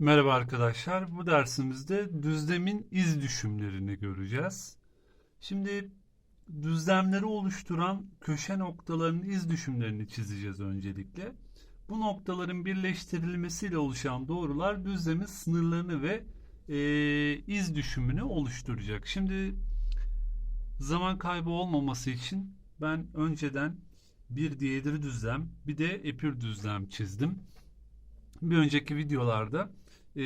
Merhaba arkadaşlar. Bu dersimizde düzlemin iz düşümlerini göreceğiz. Şimdi düzlemleri oluşturan köşe noktalarının iz düşümlerini çizeceğiz öncelikle. Bu noktaların birleştirilmesiyle oluşan doğrular düzlemin sınırlarını ve e, iz düşümünü oluşturacak. Şimdi zaman kaybı olmaması için ben önceden bir diğeri düzlem bir de epür düzlem çizdim. Bir önceki videolarda e,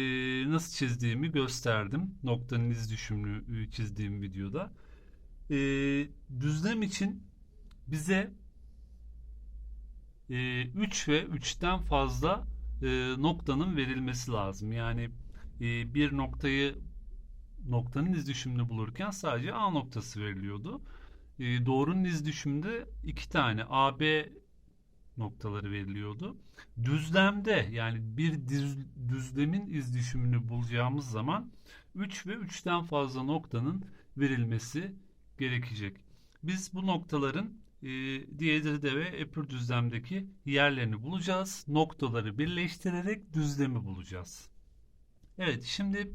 nasıl çizdiğimi gösterdim. Noktanın iz düşümünü e, çizdiğim videoda. E, düzlem için bize e, 3 ve 3'ten fazla e, noktanın verilmesi lazım. Yani e, bir noktayı noktanın iz düşümünü bulurken sadece A noktası veriliyordu. E, doğrunun iz düşümünde iki tane AB noktaları veriliyordu. Düzlemde yani bir düz, düzlemin iz düşümünü bulacağımız zaman 3 ve 3'ten fazla noktanın verilmesi gerekecek. Biz bu noktaların e, Diyedir'de ve epür düzlemdeki yerlerini bulacağız. Noktaları birleştirerek düzlemi bulacağız. Evet şimdi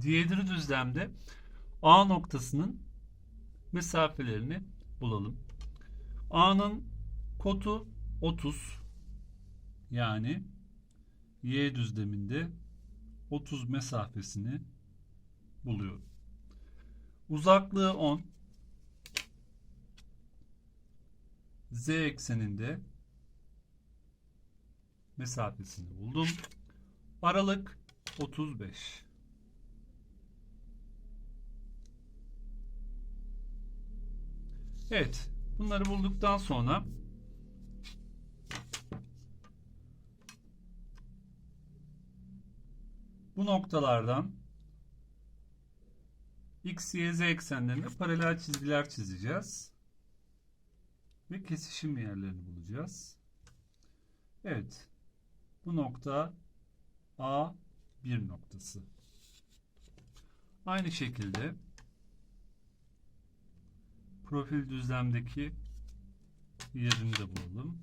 Diyedir düzlemde A noktasının mesafelerini bulalım. A'nın kotu 30 yani Y düzleminde 30 mesafesini buluyorum. Uzaklığı 10 Z ekseninde mesafesini buldum. Aralık 35. Evet. Bunları bulduktan sonra bu noktalardan x, y, z eksenlerine paralel çizgiler çizeceğiz. Ve kesişim yerlerini bulacağız. Evet. Bu nokta A bir noktası. Aynı şekilde profil düzlemdeki yerini de bulalım.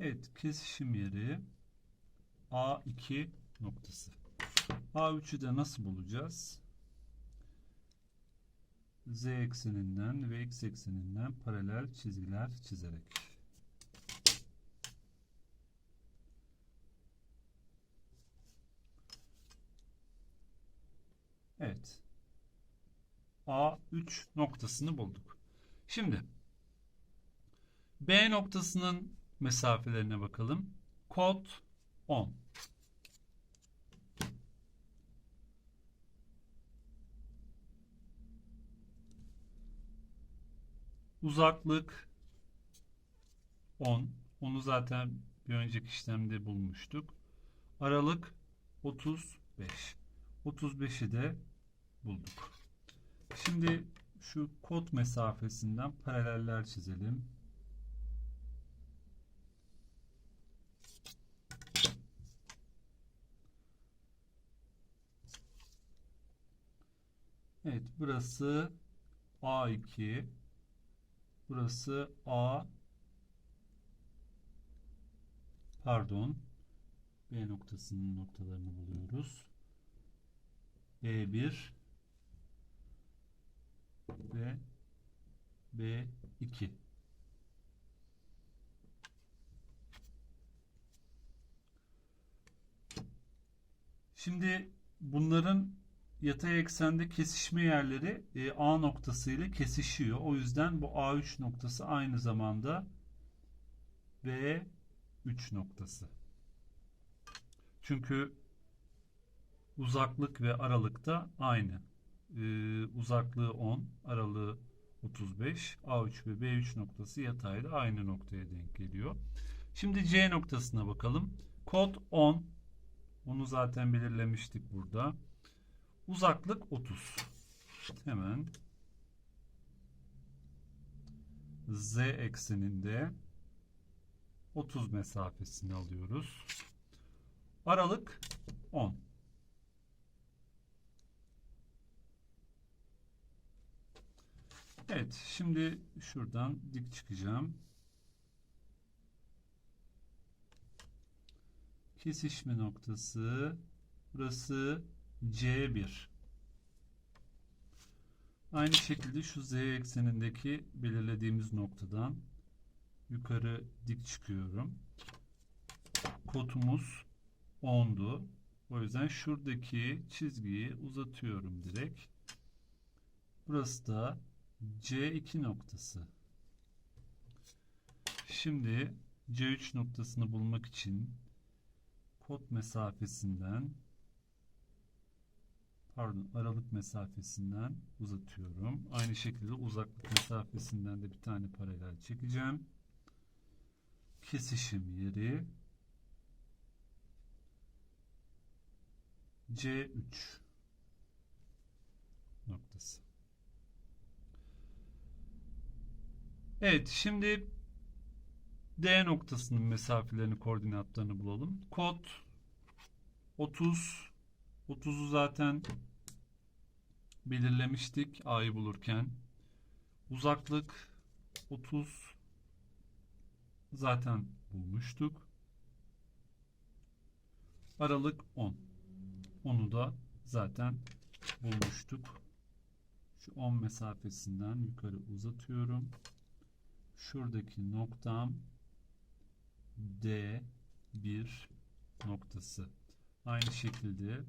Evet, kesişim yeri A2 noktası. A3'ü de nasıl bulacağız? Z ekseninden ve X ekseninden paralel çizgiler çizerek. Evet. A3 noktasını bulduk. Şimdi B noktasının mesafelerine bakalım. Kod 10. Uzaklık 10. Onu zaten bir önceki işlemde bulmuştuk. Aralık 35. 35'i de bulduk. Şimdi şu kod mesafesinden paraleller çizelim. Evet burası A2 Burası A. Pardon. B noktasının noktalarını buluyoruz. B1 ve B2 Şimdi bunların yatay eksende kesişme yerleri e, A noktası ile kesişiyor. O yüzden bu A3 noktası aynı zamanda B3 noktası. Çünkü uzaklık ve aralık da aynı. Ee, uzaklığı 10, aralığı 35. A3 ve B3 noktası yatayda aynı noktaya denk geliyor. Şimdi C noktasına bakalım. Kod 10. Onu zaten belirlemiştik burada. Uzaklık 30. Hemen Z ekseninde 30 mesafesini alıyoruz. Aralık 10. Evet, şimdi şuradan dik çıkacağım. Kesişme noktası burası C1. Aynı şekilde şu z eksenindeki belirlediğimiz noktadan yukarı dik çıkıyorum. Kotumuz 10'du. O yüzden şuradaki çizgiyi uzatıyorum direkt. Burası da C2 noktası. Şimdi C3 noktasını bulmak için kot mesafesinden pardon aralık mesafesinden uzatıyorum. Aynı şekilde uzaklık mesafesinden de bir tane paralel çekeceğim. Kesişim yeri C3 noktası. Evet, şimdi D noktasının mesafelerini, koordinatlarını bulalım. Kod 30 30'u zaten belirlemiştik A'yı bulurken. Uzaklık 30 zaten bulmuştuk. Aralık 10. Onu da zaten bulmuştuk. Şu 10 mesafesinden yukarı uzatıyorum. Şuradaki noktam D1 noktası. Aynı şekilde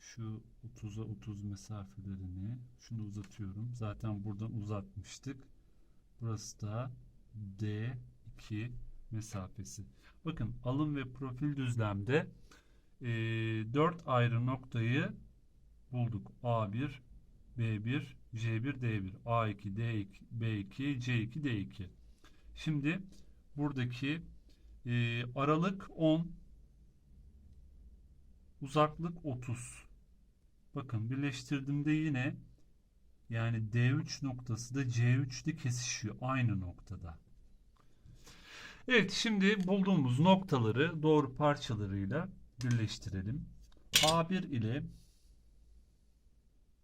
şu 30'a 30 mesafelerini şunu uzatıyorum. Zaten buradan uzatmıştık. Burası da D2 mesafesi. Bakın alım ve profil düzlemde e, 4 ayrı noktayı bulduk. A1, B1, C1, D1, A2, D2, B2, C2, D2. Şimdi buradaki e, aralık 10, uzaklık 30. Bakın birleştirdiğimde yine yani D3 noktası da C3'te kesişiyor aynı noktada. Evet şimdi bulduğumuz noktaları doğru parçalarıyla birleştirelim. A1 ile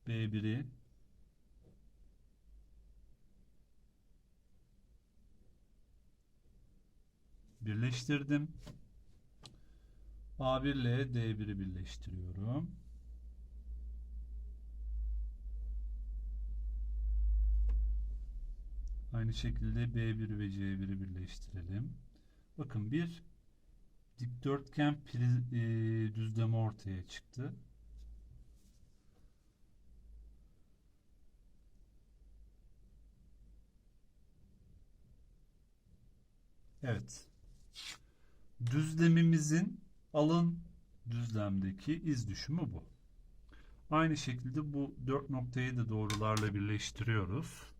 B1'i birleştirdim. A1 ile D1'i birleştiriyorum. Aynı şekilde B1 ve C1'i birleştirelim. Bakın bir dikdörtgen priz, e, ortaya çıktı. Evet. Düzlemimizin alın düzlemdeki iz düşümü bu. Aynı şekilde bu dört noktayı da doğrularla birleştiriyoruz.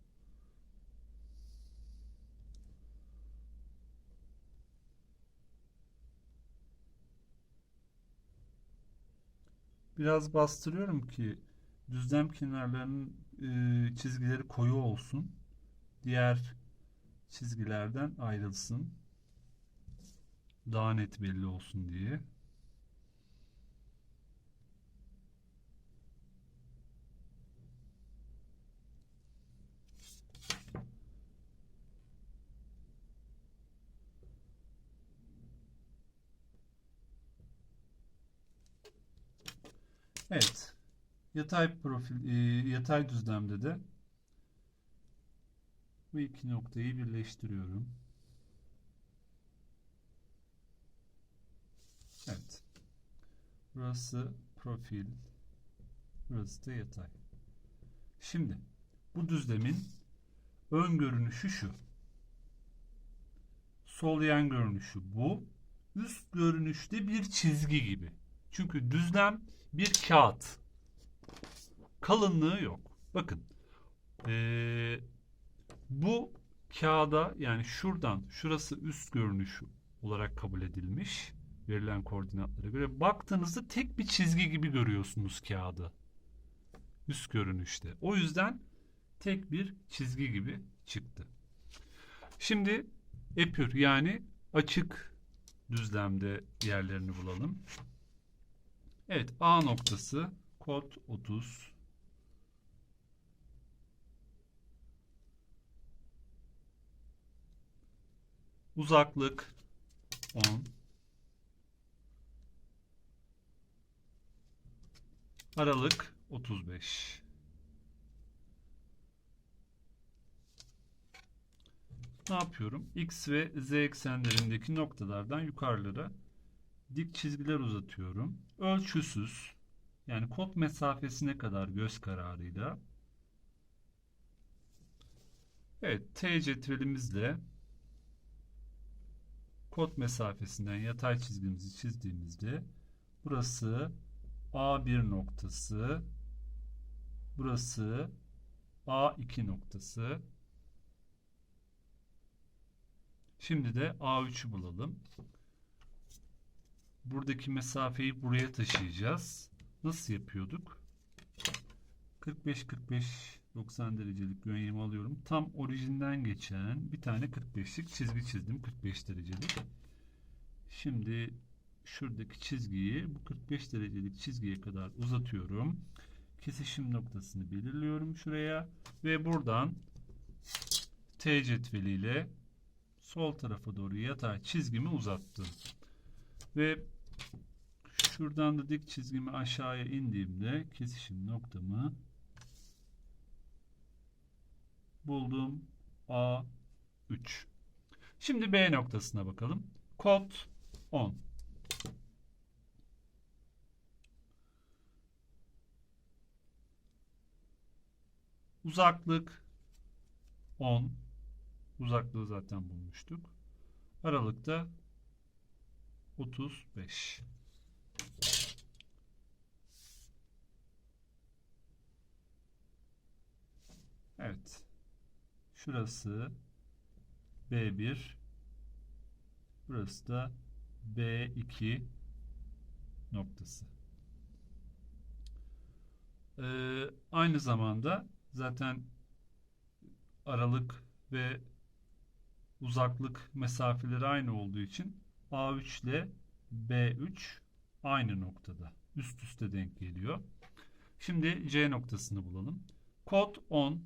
Biraz bastırıyorum ki düzlem kenarlarının e, çizgileri koyu olsun. Diğer çizgilerden ayrılsın. Daha net belli olsun diye. Evet. Yatay profil, e, yatay düzlemde de bu iki noktayı birleştiriyorum. Evet. Burası profil. Burası da yatay. Şimdi bu düzlemin ön görünüşü şu. Sol yan görünüşü bu. Üst görünüşte bir çizgi gibi. Çünkü düzlem bir kağıt. Kalınlığı yok. Bakın. Ee, bu kağıda yani şuradan şurası üst görünüşü olarak kabul edilmiş verilen koordinatlara göre baktığınızda tek bir çizgi gibi görüyorsunuz kağıdı. Üst görünüşte. O yüzden tek bir çizgi gibi çıktı. Şimdi epür yani açık düzlemde yerlerini bulalım. Evet A noktası kod 30. Uzaklık 10. Aralık 35. Ne yapıyorum? X ve Z eksenlerindeki noktalardan yukarılara dik çizgiler uzatıyorum. Ölçüsüz yani kod mesafesine kadar göz kararıyla Evet T cetvelimizle kod mesafesinden yatay çizgimizi çizdiğimizde burası A1 noktası burası A2 noktası Şimdi de A3'ü bulalım. Buradaki mesafeyi buraya taşıyacağız. Nasıl yapıyorduk? 45 45 90 derecelik yönyemi alıyorum. Tam orijinden geçen bir tane 45'lik çizgi çizdim. 45 derecelik. Şimdi şuradaki çizgiyi bu 45 derecelik çizgiye kadar uzatıyorum. Kesişim noktasını belirliyorum şuraya ve buradan T cetveliyle sol tarafa doğru yatay çizgimi uzattım. Ve şuradan da dik çizgimi aşağıya indiğimde kesişim noktamı buldum. A3. Şimdi B noktasına bakalım. Kod 10. Uzaklık 10. Uzaklığı zaten bulmuştuk. Aralıkta 35. Evet. Şurası B1. Burası da B2 noktası. Ee, aynı zamanda zaten aralık ve uzaklık mesafeleri aynı olduğu için A3 ile B3 aynı noktada. Üst üste denk geliyor. Şimdi C noktasını bulalım. Kod 10.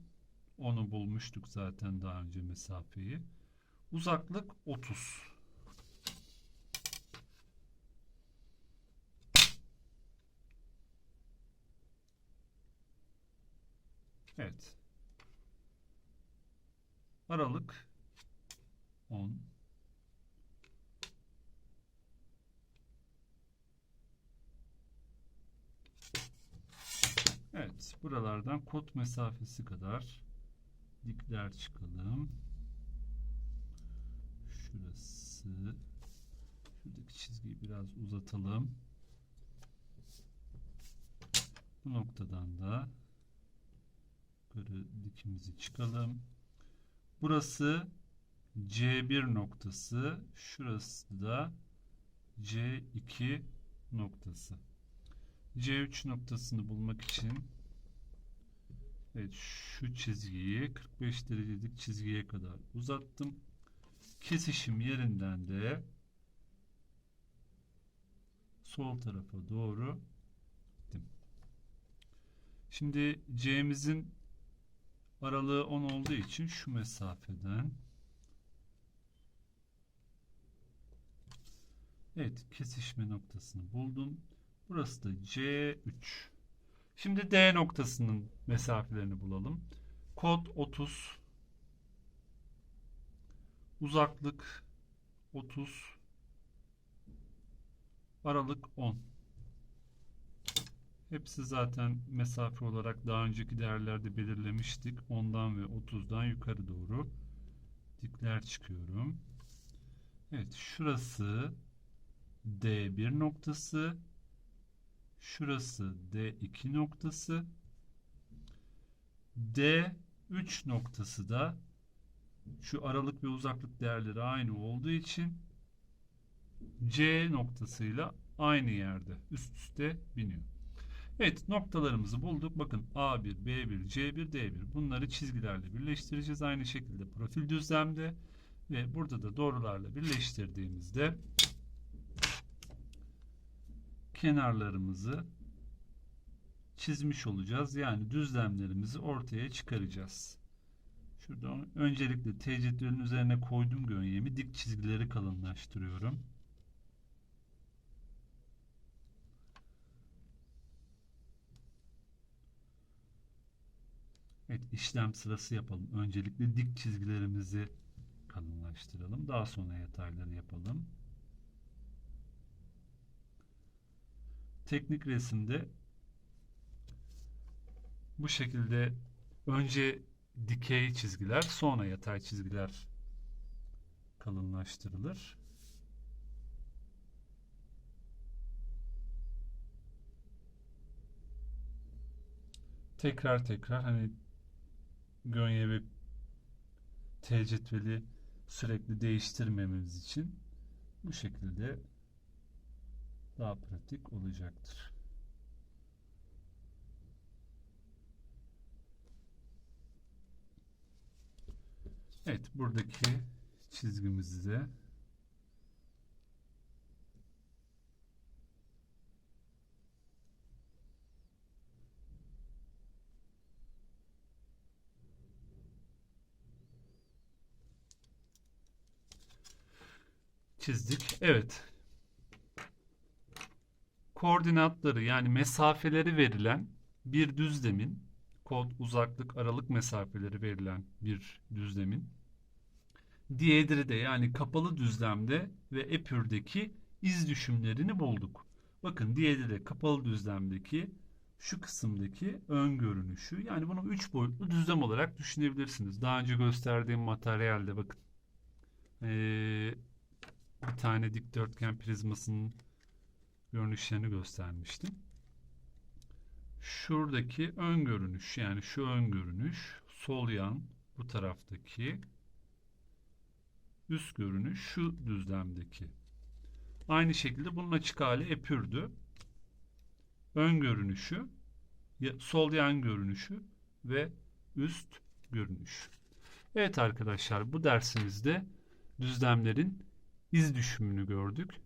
Onu bulmuştuk zaten daha önce mesafeyi. Uzaklık 30. Evet. Aralık 10. Evet, buralardan kod mesafesi kadar dikler çıkalım. Şurası. Şuradaki çizgiyi biraz uzatalım. Bu noktadan da yukarı dikimizi çıkalım. Burası C1 noktası. Şurası da C2 noktası. C3 noktasını bulmak için evet şu çizgiyi 45 derecelik çizgiye kadar uzattım. Kesişim yerinden de sol tarafa doğru gittim. Şimdi C'mizin aralığı 10 olduğu için şu mesafeden Evet kesişme noktasını buldum. Burası da C3. Şimdi D noktasının mesafelerini bulalım. Kod 30. Uzaklık 30. Aralık 10. Hepsi zaten mesafe olarak daha önceki değerlerde belirlemiştik. 10'dan ve 30'dan yukarı doğru dikler çıkıyorum. Evet şurası D1 noktası şurası D2 noktası D3 noktası da şu aralık ve uzaklık değerleri aynı olduğu için C noktasıyla aynı yerde üst üste biniyor. Evet noktalarımızı bulduk. Bakın A1, B1, C1, D1 bunları çizgilerle birleştireceğiz. Aynı şekilde profil düzlemde ve burada da doğrularla birleştirdiğimizde kenarlarımızı çizmiş olacağız. Yani düzlemlerimizi ortaya çıkaracağız. Şurada öncelikle T cetvelin üzerine koydum gönyemi. Dik çizgileri kalınlaştırıyorum. Evet, işlem sırası yapalım. Öncelikle dik çizgilerimizi kalınlaştıralım. Daha sonra yatayları yapalım. Teknik resimde bu şekilde önce dikey çizgiler, sonra yatay çizgiler kalınlaştırılır. Tekrar tekrar hani gönye ve T cetveli sürekli değiştirmemiz için bu şekilde daha pratik olacaktır. Evet, buradaki çizgimizi de çizdik. Evet. Koordinatları yani mesafeleri verilen bir düzlemin kod, uzaklık, aralık mesafeleri verilen bir düzlemin diğeri yani kapalı düzlemde ve epürdeki iz düşümlerini bulduk. Bakın diğeri kapalı düzlemdeki şu kısımdaki ön görünüşü yani bunu üç boyutlu düzlem olarak düşünebilirsiniz. Daha önce gösterdiğim materyalde bakın ee, bir tane dikdörtgen prizmasının görünüşlerini göstermiştim. Şuradaki ön görünüş yani şu ön görünüş sol yan bu taraftaki üst görünüş şu düzlemdeki. Aynı şekilde bunun açık hali epürdü. Ön görünüşü sol yan görünüşü ve üst görünüş. Evet arkadaşlar bu dersimizde düzlemlerin iz düşümünü gördük.